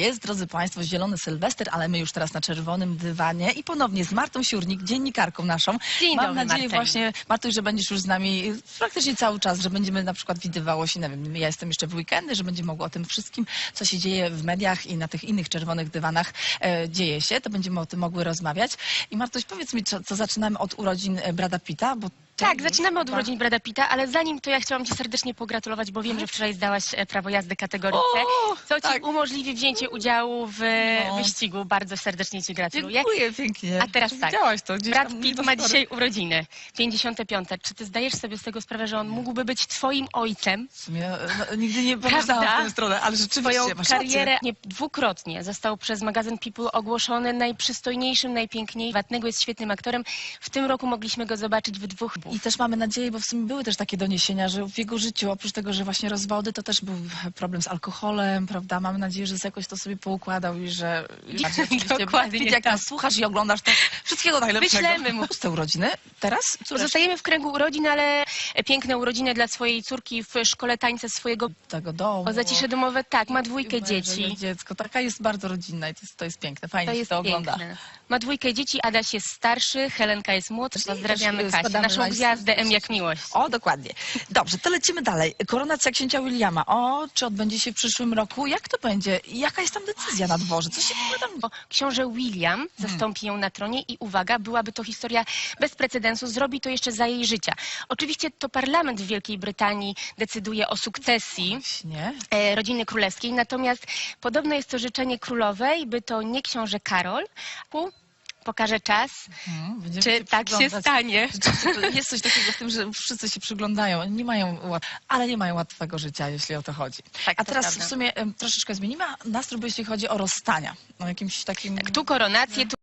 jest, drodzy Państwo, zielony Sylwester, ale my już teraz na czerwonym dywanie i ponownie z Martą Siurnik, dziennikarką naszą. Dzień Mam dobry, nadzieję Marta. właśnie, Martuś, że będziesz już z nami praktycznie cały czas, że będziemy na przykład widywało się, nie wiem, ja jestem jeszcze w weekendy, że będziemy mogły o tym wszystkim, co się dzieje w mediach i na tych innych czerwonych dywanach e, dzieje się, to będziemy o tym mogły rozmawiać. I Martuś, powiedz mi, co, co zaczynamy od urodzin e, Brada Pitta, bo Tak, zaczynamy od urodzin Brada Pitta, ale zanim to ja chciałam Ci serdecznie pogratulować, bo wiem, że wczoraj zdałaś e, prawo jazdy kategorii C, O, co Ci tak. umożliwi wzięcie udziału w e, No. wyścigu. Bardzo serdecznie Ci gratuluję. Dziękuję pięknie. A teraz tak. Widziałaś to gdzieś Brad tam Pitt ma dzisiaj urodziny, 55. Czy Ty zdajesz sobie z tego sprawę, że on mógłby być Twoim ojcem? W sumie no, nigdy nie pomyślałam Prawda? w tę stronę, ale rzeczywiście Twoją masz karierę rację. nie, dwukrotnie został przez magazyn People ogłoszony najprzystojniejszym, najpiękniejszym. Watnego jest świetnym aktorem. W tym roku mogliśmy go zobaczyć w dwóch I też mamy nadzieję, bo w sumie były też takie doniesienia, że w jego życiu, oprócz tego, że właśnie rozwody, to też był problem z alkoholem, prawda? Mamy nadzieję, że jakoś to sobie poukładał i że... bardziej oczywiście Dokładnie jak tak. nas słuchasz i oglądasz, to wszystkiego najlepszego. Wyślemy mu. Puste urodziny. Teraz? Córeczki Pozostajemy w kręgu urodzin, ale piękne urodziny dla swojej córki w szkole tańca swojego. tego domu. O zacisze domowe, tak, ma dwójkę dzieci. Dziecko. Taka jest bardzo rodzinna i to jest, to jest piękne. Fajnie To się jest to ogląda. piękne. Ma dwójkę dzieci, Adaś jest starszy, Helenka jest młodsza. Pozdrawiamy y, Kasię, naszą gwiazdę M jak miłość. O, dokładnie. Dobrze, to lecimy dalej. Koronacja księcia Williama. O, czy odbędzie się w przyszłym roku? Jak to będzie? Jaka jest tam decyzja na dworze? Co się w ogóle tam Bo Książę William zastąpi ją na tronie i uwaga, byłaby to historia bez precedensu, zrobi to jeszcze za jej życia. Oczywiście to parlament w Wielkiej Brytanii decyduje o sukcesji Nie? e, rodziny królewskiej, natomiast podobno jest to życzenie królowej, by to nie książę Karol. Pokaże czas, będziemy czy tak się stanie. Jest coś takiego w tym, że wszyscy się przyglądają, nie mają, łat- ale nie mają łatwego życia, jeśli o to chodzi. Tak, A to teraz prawda. w sumie troszeczkę zmienimy nastrój, jeśli chodzi o rozstania. O jakimś takim... Tak, tu koronację, tu